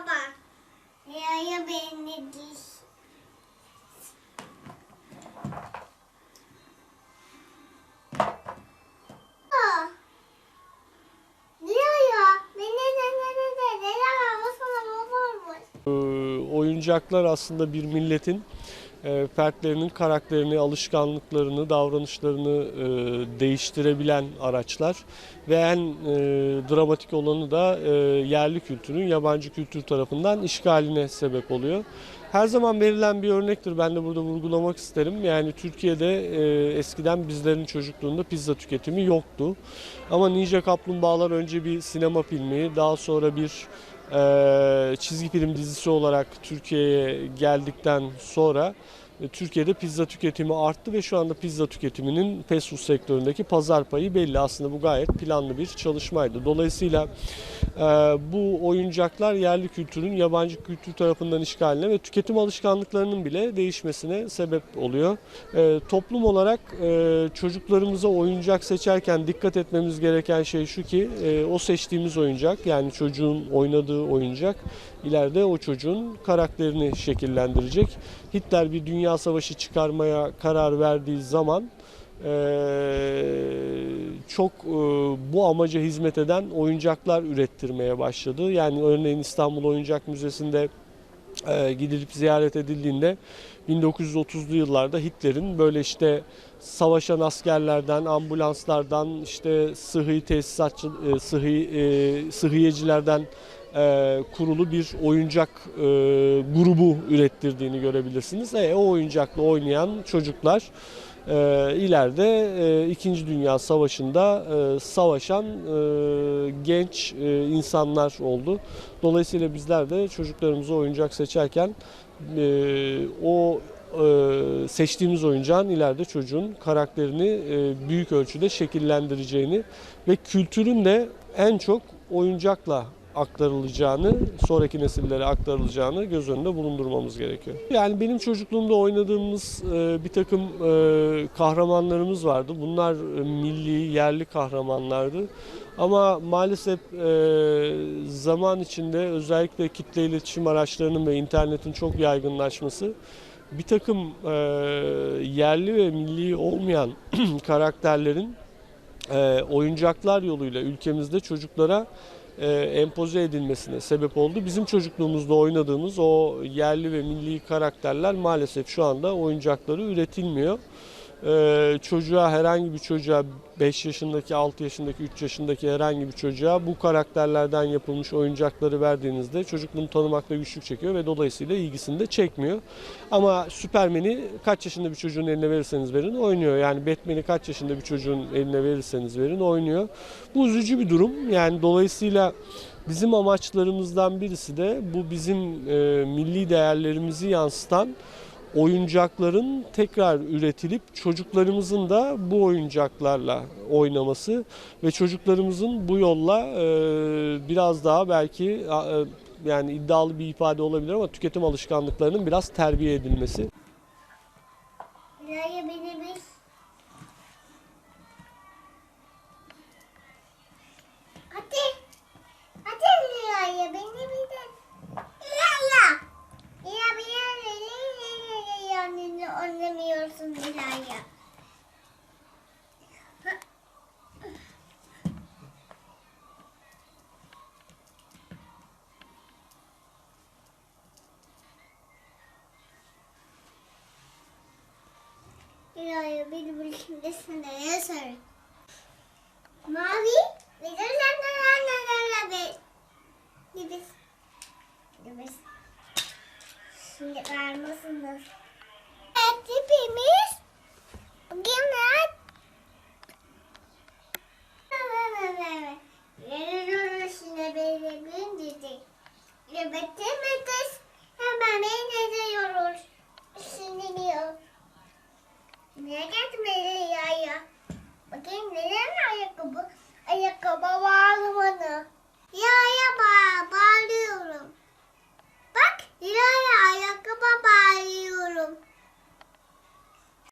baba. Yaya beni Oyuncaklar aslında bir milletin fertlerinin karakterini, alışkanlıklarını, davranışlarını e, değiştirebilen araçlar ve en e, dramatik olanı da e, yerli kültürün yabancı kültür tarafından işgaline sebep oluyor. Her zaman verilen bir örnektir. Ben de burada vurgulamak isterim. Yani Türkiye'de e, eskiden bizlerin çocukluğunda pizza tüketimi yoktu. Ama Ninja Kaplumbağalar önce bir sinema filmi, daha sonra bir e, çizgi film dizisi olarak Türkiye'ye geldikten sonra Türkiye'de pizza tüketimi arttı ve şu anda pizza tüketiminin fast food sektöründeki pazar payı belli. Aslında bu gayet planlı bir çalışmaydı. Dolayısıyla e, bu oyuncaklar yerli kültürün yabancı kültür tarafından işgaline ve tüketim alışkanlıklarının bile değişmesine sebep oluyor. E, toplum olarak e, çocuklarımıza oyuncak seçerken dikkat etmemiz gereken şey şu ki e, o seçtiğimiz oyuncak yani çocuğun oynadığı oyuncak ileride o çocuğun karakterini şekillendirecek. Hitler bir dünya savaşı çıkarmaya karar verdiği zaman çok bu amaca hizmet eden oyuncaklar ürettirmeye başladı. Yani örneğin İstanbul Oyuncak Müzesi'nde gidilip ziyaret edildiğinde 1930'lu yıllarda Hitler'in böyle işte savaşan askerlerden, ambulanslardan, işte sıhhi tesisatçı, sıhhi, sıhhiyecilerden e, kurulu bir oyuncak e, grubu ürettirdiğini görebilirsiniz. E, o oyuncakla oynayan çocuklar e, ileride e, İkinci Dünya Savaşı'nda e, savaşan e, genç e, insanlar oldu. Dolayısıyla bizler de çocuklarımıza oyuncak seçerken e, o e, seçtiğimiz oyuncağın ileride çocuğun karakterini e, büyük ölçüde şekillendireceğini ve kültürün de en çok oyuncakla aktarılacağını, sonraki nesillere aktarılacağını göz önünde bulundurmamız gerekiyor. Yani benim çocukluğumda oynadığımız e, bir takım e, kahramanlarımız vardı. Bunlar e, milli, yerli kahramanlardı. Ama maalesef zaman içinde özellikle kitle iletişim araçlarının ve internetin çok yaygınlaşması bir takım yerli ve milli olmayan karakterlerin oyuncaklar yoluyla ülkemizde çocuklara empoze edilmesine sebep oldu. Bizim çocukluğumuzda oynadığımız o yerli ve milli karakterler maalesef şu anda oyuncakları üretilmiyor. E, çocuğa herhangi bir çocuğa 5 yaşındaki, 6 yaşındaki, 3 yaşındaki herhangi bir çocuğa bu karakterlerden yapılmış oyuncakları verdiğinizde çocuk bunu tanımakta güçlük çekiyor ve dolayısıyla ilgisini de çekmiyor. Ama Süpermen'i kaç yaşında bir çocuğun eline verirseniz verin oynuyor. Yani Batman'i kaç yaşında bir çocuğun eline verirseniz verin oynuyor. Bu üzücü bir durum. Yani dolayısıyla bizim amaçlarımızdan birisi de bu bizim e, milli değerlerimizi yansıtan oyuncakların tekrar üretilip çocuklarımızın da bu oyuncaklarla oynaması ve çocuklarımızın bu yolla e, biraz daha belki e, yani iddialı bir ifade olabilir ama tüketim alışkanlıklarının biraz terbiye edilmesi. Yo'yu bilbil şimdi seneye sarı. Mavi bilirsen de annelerle bir. Gibiz. Gibiz. Şimdi vermesinler. Evet hepimiz